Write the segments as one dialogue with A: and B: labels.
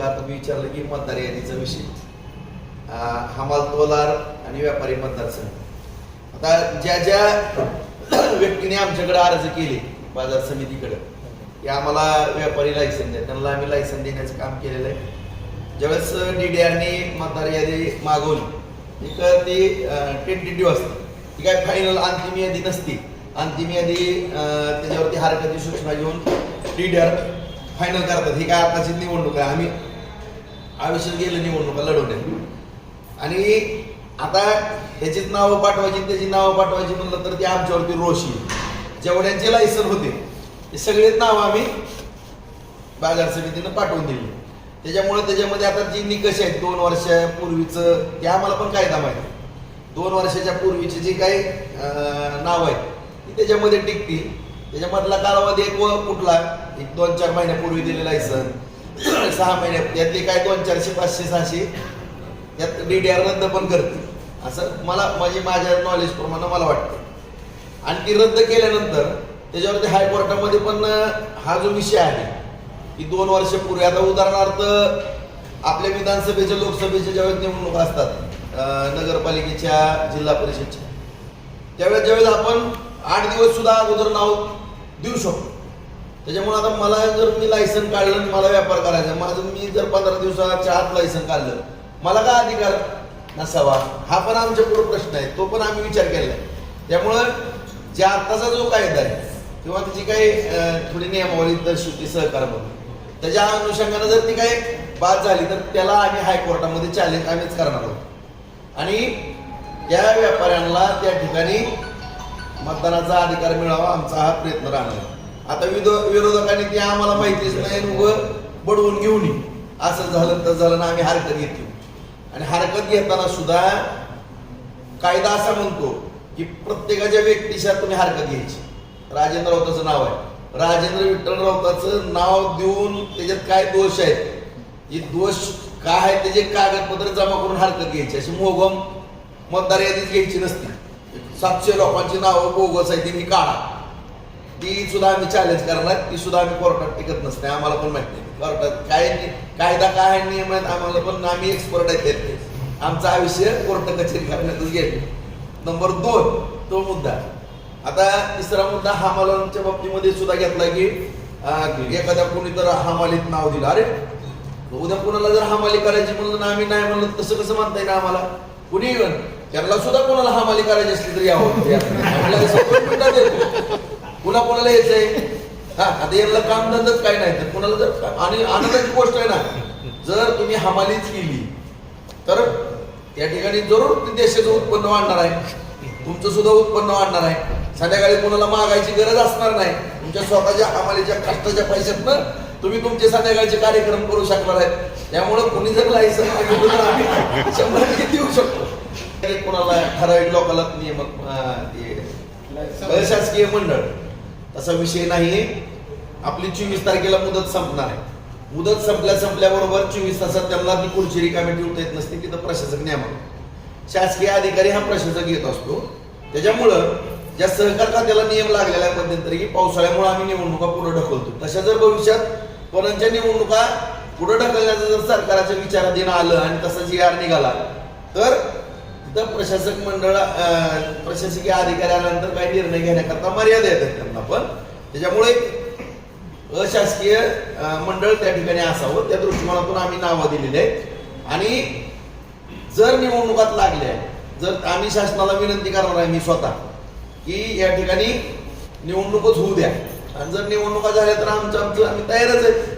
A: आता मी विचारलं की मतदार यादीचा विषय. हमाल तोलार आणि व्यापारी मतदारसंघ आता ज्या ज्या व्यक्तीने आमच्याकडे अर्ज केले बाजार समितीकडे की आम्हाला व्यापारी लायसन द्या. त्यांना आम्ही लायसन देण्याचं काम केलेलं आहे. ज्यावेळेस डी डी आरने मतदार यादी मागवली एक ती टेंटेटिव्ह असते. ती काय फायनल अंतिम यादी नसते. अंतिम यादी त्याच्यावरती हरकती सूचना घेऊन डी डी आर फायनल करतात. ही काय आताची निवडणूक आहे. आम्ही आयुष्यात गेलं निवडणुका लढवण्यात आणि आता ह्याचीच नावं पाठवायची त्याची नावं पाठवायची म्हणलं तर ती आमच्यावरती रोशी जेवढ्यांचे लायसन होते ते सगळेच नावं आम्ही बाजार समितीनं पाठवून दिली. त्याच्यामुळे त्याच्यामध्ये आता जी निकष आहेत दोन वर्षापूर्वीचं ते आम्हाला पण कायदा माहिती दोन वर्षाच्या पूर्वीचे जे काही नाव आहेत ती त्याच्यामध्ये टिकतील. त्याच्यामधला कालावधी एक व कुठला? एक दोन चार महिन्यापूर्वी दिलेलं लायसन सहा महिन्यात यातले काय दोन चारशे पाचशे सहाशे यात डी डी आर रद्द पण करते असं मला म्हणजे माझ्या नॉलेज प्रमाणे मला वाटतं. आणि ती रद्द केल्यानंतर त्याच्यावरती हायकोर्टामध्ये पण हा जो विषय आहे की दोन वर्षापूर्वी आता उदाहरणार्थ आपल्या विधानसभेच्या लोकसभेच्या ज्यावेळेस निवडणुका असतात नगरपालिकेच्या जिल्हा परिषदच्या त्यावेळेस ज्यावेळेस आपण आठ दिवस सुद्धा अगोदर नाव देऊ शकतो. त्याच्यामुळे आता मला जर मी लायसन काढलं मला व्यापार करायचा माझं मी जर पंधरा दिवसाच्या आत लायसन काढलं मला काय अधिकार नसावा? हा पण आमच्या पुढे प्रश्न आहे. तो पण आम्ही विचार केला आहे. त्यामुळं जे आत्ताचा जो कायदा आहे किंवा त्याची काही थोडी नियमावली दर्शवती सहकार म्हणून त्याच्या अनुषंगानं जर ती काही बाद झाली तर त्याला आम्ही हायकोर्टामध्ये चॅलेंज आम्हीच करणार आहोत. आणि त्या व्यापाऱ्यांना त्या ठिकाणी मतदानाचा अधिकार मिळावा आमचा हा प्रयत्न राहणार आहे. आता विरोधकांनी ते आम्हाला माहितीच नाही आणि बडवून घेऊन असं झालं तर झालं ना आम्ही हरकत घेतली. आणि हरकत घेताना सुद्धा कायदा असा म्हणतो की प्रत्येकाच्या व्यक्तीच्या तुम्ही हरकत घ्यायची. राजेंद्र राऊताचं नाव आहे. राजेंद्र विठ्ठल राऊताचं नाव देऊन त्याच्यात काय दोष आहेत? हे दोष काय आहे त्याचे कागदपत्र जमा करून हरकत घ्यायची. अशी मोगम मतदार यादीच घ्यायची नसती. सातशे लोकांची नावं बोगस आहे ती काढा. ती सुद्धा आम्ही चॅलेंज करणार ती सुद्धा आम्ही कोर्टात टिकत नसते आम्हाला पण माहिती नाही. कोर्टात काय कायदा काय नियम आहेत आम्हाला पण आम्ही एक्सपर्ट आहेत त्यात. आमचा आयुष्य कोर्ट कचेरी करण्यातच गेले. नंबर दोन तो मुद्दा. आता तिसरा मुद्दा हमालांच्या बाबतीमध्ये सुद्धा घेतला की एखाद्या कोणी तर हमालीत नाव दिलं. अरे उद्या कोणाला जर हमाली करायची म्हणलं आम्ही नाही म्हणलं तसं कसं म्हणता येईल आम्हाला? कुणी येऊन त्यांना सुद्धा कोणाला हमाली करायची असली तरी यावं. पुन्हा कोणाला यायचंय? हा आता यांना काम धंदाच काय नाही तर कोणाला जर आणि आनंदाची गोष्ट आहे ना जर तुम्ही हमालीच केली तर त्या ठिकाणी जरूर देशाचं उत्पन्न वाढणार आहे. तुमचं सुद्धा उत्पन्न वाढणार आहे. संध्याकाळी कोणाला मागायची गरज असणार नाही. तुमच्या स्वतःच्या हमालीच्या कष्टाच्या पैशातनं तुम्ही तुमचे संध्याकाळचे कार्यक्रम करू शकणार आहेत. त्यामुळे कोणी जर लायसन मागितलं तर आम्ही शंभर टक्के देऊ शकतो. कोणाला ठराविक लोकांना नियमक अशासकीय मंडळ. तसा विषय नाही आपली चोवीस तारखेला मुदत संपणार आहे. मुदत संपल्या संपल्याबरोबर चोवीस तासात त्यांना ती खुर्ची रिकामी ठेवता येत नसते तिथं प्रशासक नेमक शासकीय अधिकारी हा प्रशासक येत असतो. त्याच्यामुळं ज्या सहकार खात्याला नियम लागलेला आहे मध्यंतरी की पावसाळ्यामुळे आम्ही निवडणुका पुढे ढकलतो. तशा जर भविष्यात कोणाच्या निवडणुका पुढे ढकलण्याचा जर सरकारच्या विचाराधीन आलं आणि तसा जी आर निघाला तर तिथं प्रशासक मंडळ प्रशासकीय अधिकारी आल्यानंतर काही निर्णय घेण्याकरता मर्यादा येतात त्यांना पण. त्याच्यामुळे अशासकीय मंडळ त्या ठिकाणी असावं. त्या दृष्टिकोनातून आम्ही नावं दिलेली आहेत. आणि जर निवडणुकात लागल्या जर आम्ही शासनाला विनंती करणार आहे मी स्वतः की या ठिकाणी निवडणूकच होऊ द्या. आणि जर निवडणुका झाल्या तर आमचं आमचं आम्ही तयारच आहेत.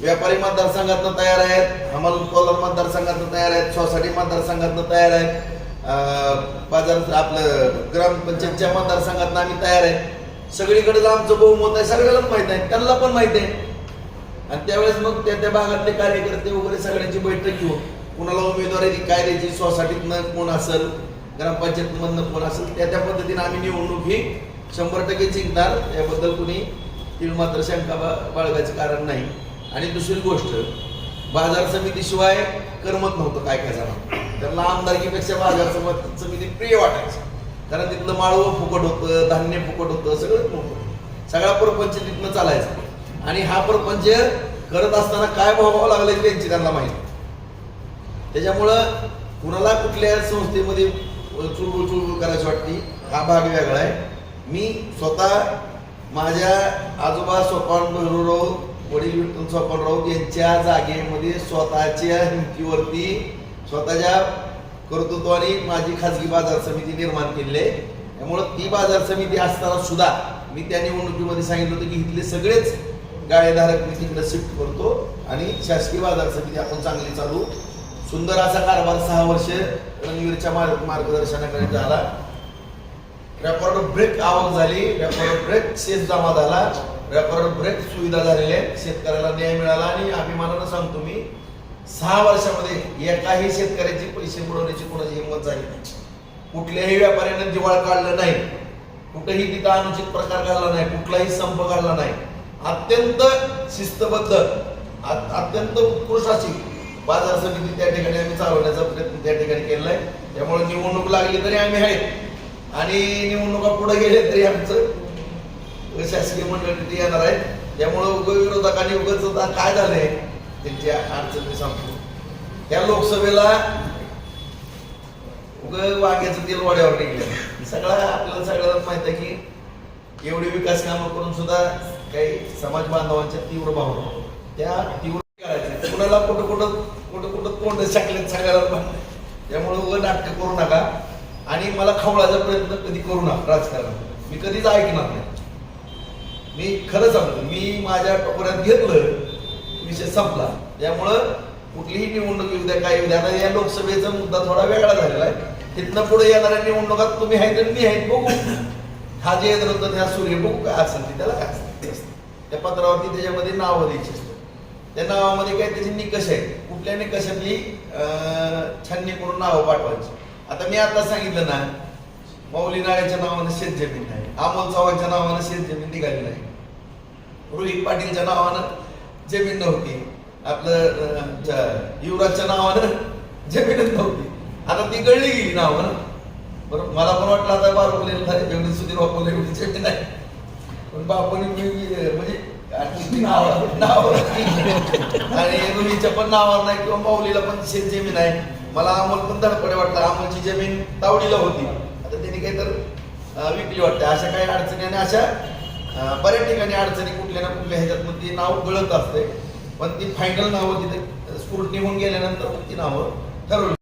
A: व्यापारी मतदारसंघातनं तयार आहेत हमाल कोलार मतदारसंघातनं तयार आहेत सोसायटी मतदारसंघातनं तयार आहेत. बाजार आपलं ग्रामपंचायतच्या मतदारसंघातनं आम्ही तयार आहे. सगळीकडे जर आमचं बहुमत आहे सगळ्यालाच माहीत आहे त्यांना पण माहीत आहे. आणि त्यावेळेस मग त्या त्या भागातले कार्यकर्ते वगैरे सगळ्यांची बैठक घेऊ कुणाला उमेदवारी काय द्यायची सोसायटीतनं कोण असेल ग्रामपंचायतमधनं कोण असेल त्या त्या पद्धतीने आम्ही निवडणूक ही शंभर टक्के जिंकणार. याबद्दल कुणी तीळ मात्र शंका बा- बाळगायचं कारण नाही. आणि दुसरी गोष्ट बाजार समितीशिवाय करमत नव्हतं काय काय जाणार त्यांना आमदारकीपेक्षा बाजार सम- समिती प्रिय वाटायचं. कारण तिथलं माळवं फुकट होतं धान्य फुकट होतं सगळंच मोठं सगळा प्रपंच तिथनं चालायचा. आणि हा प्रपंच करत असताना काय भोगावं लागलं त्यांची त्यांना माहिती. त्याच्यामुळं कुणाला कुठल्या संस्थेमध्ये चुळबुळ चुळबुळ करायची वाटते हा भाग वेगळा आहे. मी स्वतः माझ्या आजोबा सोपान भैरूराव वडील विठ्ठल सोपानराव यांच्या जागेमध्ये स्वतःच्या हिमतीवरती स्वतःच्या कर्तृत्वाने माझी खाजगी बाजार समिती निर्माण केलेली आहे. त्यामुळं ती बाजार समिती असताना सुद्धा मी त्या निवडणुकीमध्ये सांगितलं होतं की इथले सगळेच गाळेधारक मी तिकडे शिफ्ट करतो आणि शासकीय बाजार समिती आपण चांगली चालू. सुंदर असा कारभार सहा वर्ष रणवीरच्या मार्ग मार्गदर्शनाकडे झाला. रेकॉर्ड ब्रेक आवक झाली. रेकॉर्ड ब्रेक शेत जमा झाला. रेकॉर्ड ब्रेक सुविधा झालेल्या आहेत. शेतकऱ्याला न्याय मिळाला आणि अभिमानानं सांगतो मी सहा वर्षामध्ये एकाही शेतकऱ्याचे पैसे बुडवण्याची कोणाची हिंमत झाली नाही. कुठल्याही व्यापाऱ्यानं दिवाळ काढलं नाही. कुठेही तिथं अनुचित प्रकार घालला नाही. कुठलाही संप घालला नाही. अत्यंत शिस्तबद्ध अत्यंत उत्कृष्ट अशी बाजार समिती त्या ठिकाणी आम्ही चालवण्याचा प्रयत्न त्या ठिकाणी केलेला आहे त्यामुळे निवडणूक लागली तरी आम्ही आहेत. आणि निवडणुका पुढे गेले तरी आमचं शासकीय मंडळ तिथे येणार आहे त्यामुळं उपविरोधकांनी उगच आता काय झालंय? त्यांच्या अडचणी सांगतो. त्या लोकसभेला उग वांग्याचं तेल वाड्यावर निघलं. सगळा आपल्याला सगळ्याला माहीत आहे की एवढी विकास कामं करून सुद्धा काही समाज बांधवांच्या तीव्र भावना त्या तीव्र करायच्या. कुणाला कुठं कुठं कुठं कुठं तोंड शकले सगळ्याला त्यामुळे व नाट्य करू नका. आणि मला खवळायचा प्रयत्न कधी करू नका राजकारण मी कधीच ऐकणार नाही. मी खरं सांगतो मी माझ्या टोकऱ्यात घेतलं विषय संपला. त्यामुळं कुठलीही निवडणूक येऊ द्या काय येऊ द्या. आता या लोकसभेचा मुद्दा थोडा वेगळा झालेला आहे. तिथनं पुढे येणाऱ्या निवडणुकात तुम्ही आहेत आणि मी आहेत बघू. हा जे येत होतं त्या सूर्य बघू काय असेल ते त्याला काय असेल त्या पत्रावरती त्याच्यामध्ये नावं द्यायची असतात. त्या नावामध्ये काय त्याचे निकष आहेत. कुठल्या निकषातली अं, छाननी करून नावं पाठवायची. आता मी आता सांगितलं ना मौली नाळ्याच्या नावानं शेतजमीन आहे. अमोल चव्हाणच्या नावानं शेतजमीन निघाली नाही. रोहित पाटीलच्या नावानं जमीन नव्हती. आपलं युवराजच्या नावानं जमीनच नव्हती. आता ती गळली गेली नावं बरं मला पण वाटलं आता बारवलेलं झाले जेवढी सुधीर वापरले एवढी जमीन आहे पण बापाने मी म्हणजे नावावर आणि रुईच्या पण नावावर नाही किंवा माऊलीला पण शेत जमीन आहे. मला अमोल पण धडपडे वाटलं. अमोलची जमीन तावडीला होती. आता त्यांनी काही तर विकली वाटते. अशा काही अडचणी आणि अशा बऱ्याच ठिकाणी अडचणी कुठल्या ना कुठल्या ह्याच्यात ती नाव गळत असते. पण ती फायनल नावं तिथे स्फूर्ती होऊन गेल्यानंतर मग ती नावं ठरवली